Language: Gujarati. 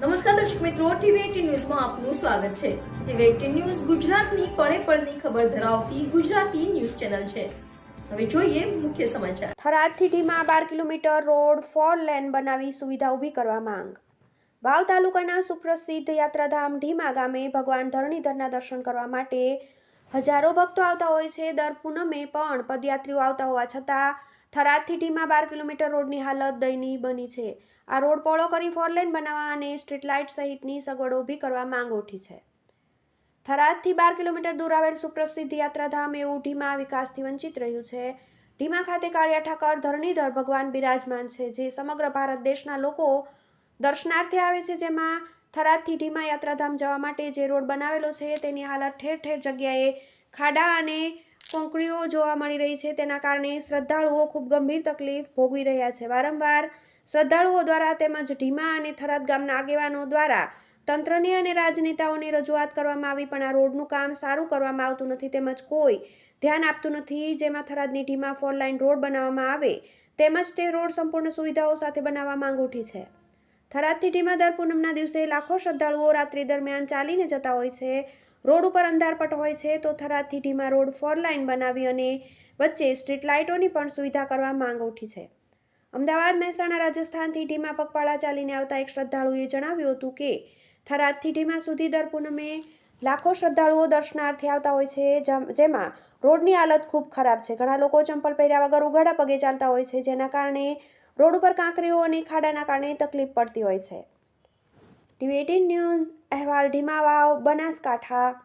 નમસ્કાર દર્શક મિત્રો, ટીવી એટીન ન્યૂઝમાં આપનું સ્વાગત છે. ટીવી એટીન ન્યૂઝ ગુજરાતની પળે પળની ખબર ધરાવતી ગુજરાતી ન્યૂઝ ચેનલ છે. હવે જોઈએ મુખ્ય સમાચાર. થરાદ સિટીમાં બાર કિલોમીટર રોડ ફોર લેન બનાવી સુવિધા ઊભી કરવા માંગ. વાવ તાલુકાના સુપ્રસિદ્ધ યાત્રાધામ ઢીમા ગામે ભગવાન ધરણીધરના દર્શન કરવા માટે હજારો ભક્તો આવતા હોય છે. દર પૂનમે પણ પદયાત્રીઓ આવતા હોવા છતાં થરાદથી ઢીમા બાર કિલોમીટર રોડની હાલત દયનીય બની છે. આ રોડ પહોળો કરી ફોર લેન બનાવવા અને સ્ટ્રીટ લાઇટ સહિતની સગવડો ઊભી કરવા માંગ ઉઠી છે. થરાદથી બાર કિલોમીટર દૂર આવેલ સુપ્રસિદ્ધ યાત્રાધામ એવું ઢીમા વિકાસથી વંચિત રહ્યું છે. ઢીમા ખાતે કાળિયા ઠાકર, ધરણીધર ભગવાન બિરાજમાન છે, જે સમગ્ર ભારત દેશના લોકો દર્શનાર્થે આવે છે, જેમાં થરાદથી ઢીમા યાત્રાધામ જવા માટે જે રોડ બનાવેલો છે, તેની હાલત ઠેર ઠેર જગ્યાએ ખાડા અને કોંકળીઓ જોવા મળી રહી છે. તેના કારણે શ્રદ્ધાળુઓ ખૂબ ગંભીર તકલીફ ભોગવી રહ્યા છે. વારંવાર શ્રદ્ધાળુઓ દ્વારા તેમજ ઢીમા અને થરાદ ગામના આગેવાનો દ્વારા તંત્રની અને રાજનેતાઓની રજૂઆત કરવામાં આવી, પણ આ રોડનું કામ સારું કરવામાં આવતું નથી. તેમજ કોઈ ધ્યાન આપતું નથી, જેમાં થરાદની ઢીમા ફોર લાઇન રોડ બનાવવામાં આવે, તેમજ તે રોડ સંપૂર્ણ સુવિધાઓ સાથે બનાવવા માંગ ઉઠી છે. થરાદથી ઢીમા દર પૂનમના દિવસે લાખો શ્રદ્ધાળુઓ રાત્રિ દરમિયાન ચાલીને જતા હોય છે. રોડ ઉપર અંધારપટ હોય છે તો થરાદથી ઢીમા રોડ ફોર લાઇન બનાવી અને વચ્ચે સ્ટ્રીટ લાઇટોની પણ સુવિધા કરવા માંગ ઉઠી છે. અમદાવાદ, મહેસાણા, રાજસ્થાનથી ઢીમા પગપાળા ચાલીને આવતા એક શ્રદ્ધાળુએ જણાવ્યું હતું કે, થરાદથી ઢીમા સુધી દર પૂનમે લાખો શ્રદ્ધાળુઓ દર્શનાર્થે આવતા હોય છે, જેમ- રોડની હાલત ખૂબ ખરાબ છે. ઘણા લોકો ચંપલ પહેર્યા વગર ઉઘાડા પગે ચાલતા હોય છે, જેના કારણે રોડ ઉપર કાંકરીઓ અને ખાડાના કારણે તકલીફ પડતી હોય છે. ટીવી ન્યૂઝ, અહેવાલ ઢીમા વાવ બનાસકાંઠા